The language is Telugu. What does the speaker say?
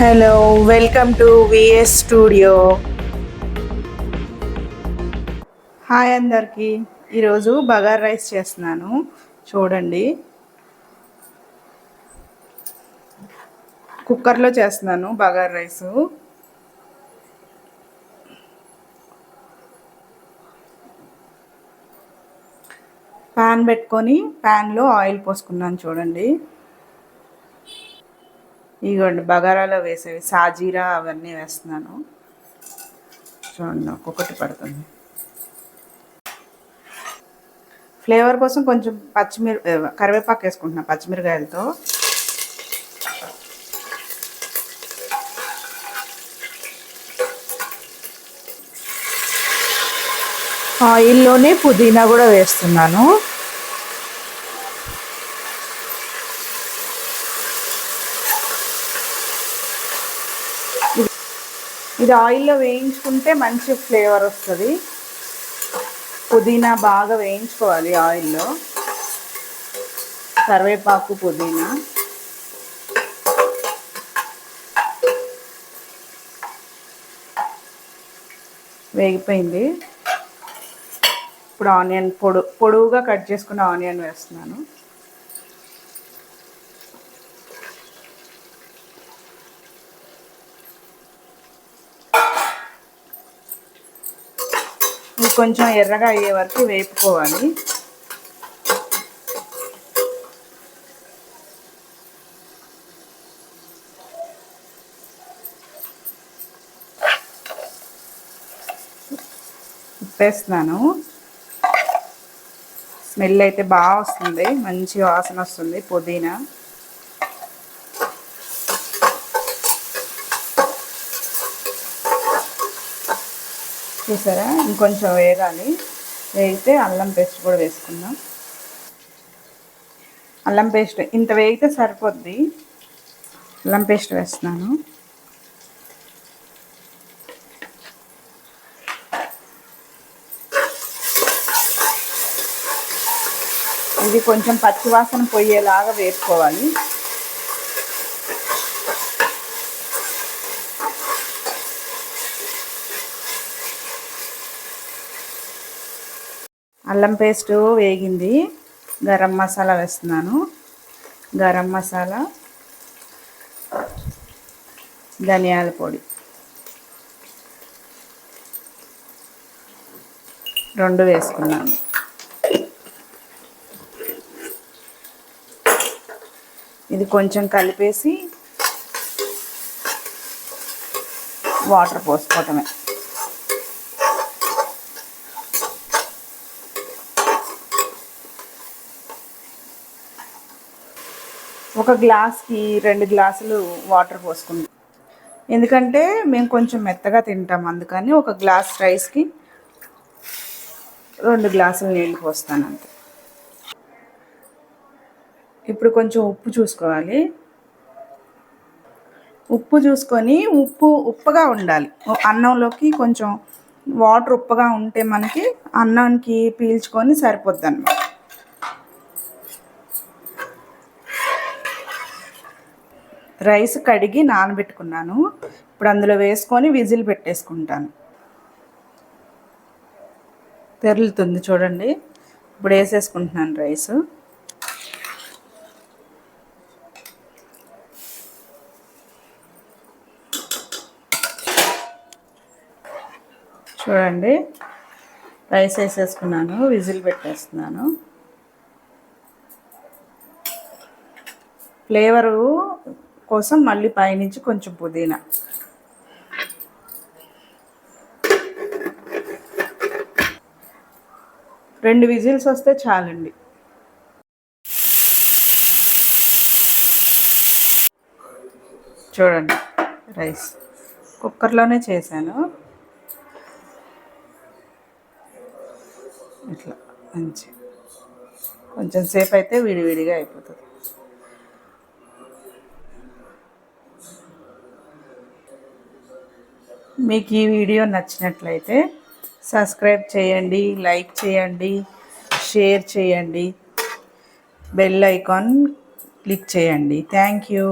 Hello welcome to VS studio. Hi అందరికీ. ఈరోజు బగార్ రైస్ చేస్తున్నాను. చూడండి. కుక్కర్లో చేస్తున్నాను బగార్ రైసు. ప్యాన్ పెట్టుకొని ప్యాన్లో ఆయిల్ పోసుకున్నాను చూడండి. ఇగోండి బగారాలో వేసేవి సాజీరా అవన్నీ వేస్తున్నాను. చూడండి ఒక్కొక్కటి పడుతుంది. ఫ్లేవర్ కోసం కొంచెం పచ్చిమిర కరివేపాకు వేసుకుంటున్నా పచ్చిమిరకాయలతో. ఆయిల్లోనే పుదీనా కూడా వేస్తున్నాను. ఇది ఆయిల్లో వేయించుకుంటే మంచి ఫ్లేవర్ వస్తుంది. పుదీనా బాగా వేయించుకోవాలి ఆయిల్లో. కరివేపాకు పుదీనా. వేగిపోయింది. ఇప్పుడు ఆనియన్ పొడు పొడవుగా కట్ చేసుకున్న ఆనియన్ వేస్తున్నాను. కొంచెం ఎర్రగా అయ్యే వరకు వేపుకోవాలి. ఉప్పేస్తున్నాను. స్మెల్ అయితే బాగా వస్తుంది. మంచి వాసన వస్తుంది. పుదీనా. చూసారా? ఇంకొంచెం వేగాలి. వేగితే అల్లం పేస్ట్ కూడా వేసుకుందాం. అల్లం పేస్ట్ ఇంత వేగితే సరిపోద్ది. అల్లం పేస్ట్ వేస్తున్నాను. ఇది కొంచెం పచ్చివాసన పోయేలాగా వేసుకోవాలి అల్లం పేస్ట్ వేగింది. గరం మసాలా వేస్తున్నాను. గరం మసాలా ధనియాల పొడి. రెండు వేసుకున్నాను. ఇది కొంచెం కలిపేసి వాటర్ పోసుకోవటమే. ఒక గ్లాస్కి రెండు గ్లాసులు వాటర్ పోసుకుంటాం. ఎందుకంటే మేము కొంచెం మెత్తగా తింటాం అందుకని ఒక గ్లాస్ రైస్కి రెండు గ్లాసులు నీళ్ళు పోస్తాను అంతే. ఇప్పుడు కొంచెం ఉప్పు చూసుకోవాలి. ఉప్పు చూసుకొని ఉప్పు ఉప్పగా ఉండాలి. అన్నంలోకి కొంచెం వాటర్ ఉప్పగా ఉంటే మనకి అన్నానికి పీల్చుకొని సరిపోద్ది అన్నమాట రైస్ కడిగి నానబెట్టుకున్నాను. ఇప్పుడు అందులో వేసుకొని విజిల్ పెట్టేసుకుంటాను. తెరులుతుంది చూడండి. ఇప్పుడు వేసేసుకుంటున్నాను రైస్. చూడండి. రైస్ వేసేసుకున్నాను. విజిల్ పెట్టేస్తున్నాను. ఫ్లేవరు కోసం మళ్ళీ పైనుంచి కొంచెం పుదీనా. రెండు విజిల్స్ వస్తే చాలండి. చూడండి రైస్ కుక్కర్లోనే చేశాను. ఇట్లా మంచి కొంచెం సేపు అయితే విడివిడిగా అయిపోతుంది. మీకు ఈ వీడియో నచ్చినట్లయితే సబ్స్క్రైబ్ చేయండి లైక్ చేయండి షేర్ చేయండి బెల్ ఐకాన్ క్లిక్ చేయండి. Thank you